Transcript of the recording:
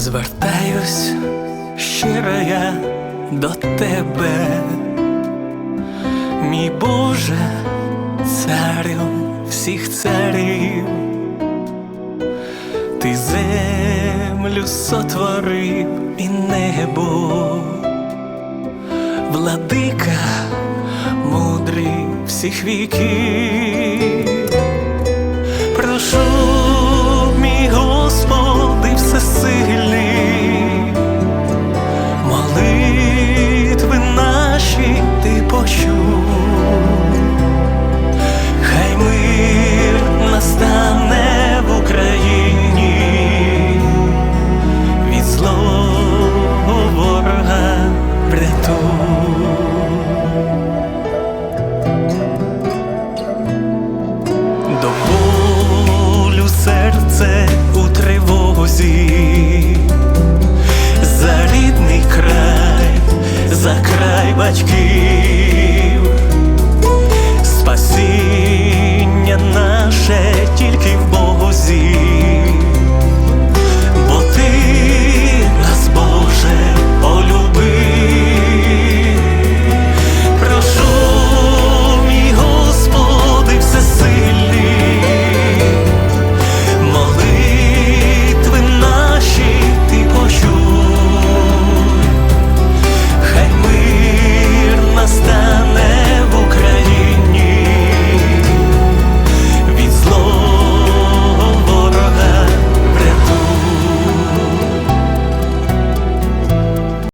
звертаюсь щиро я до тебе, мій Боже, царю всіх царів, ти землю сотворив і небо, владика мудрий всіх віків. Ти хай мир настане в Україні, від злого ворога врятуй. До болю серце у тривозі, за рідний край, за край батьків.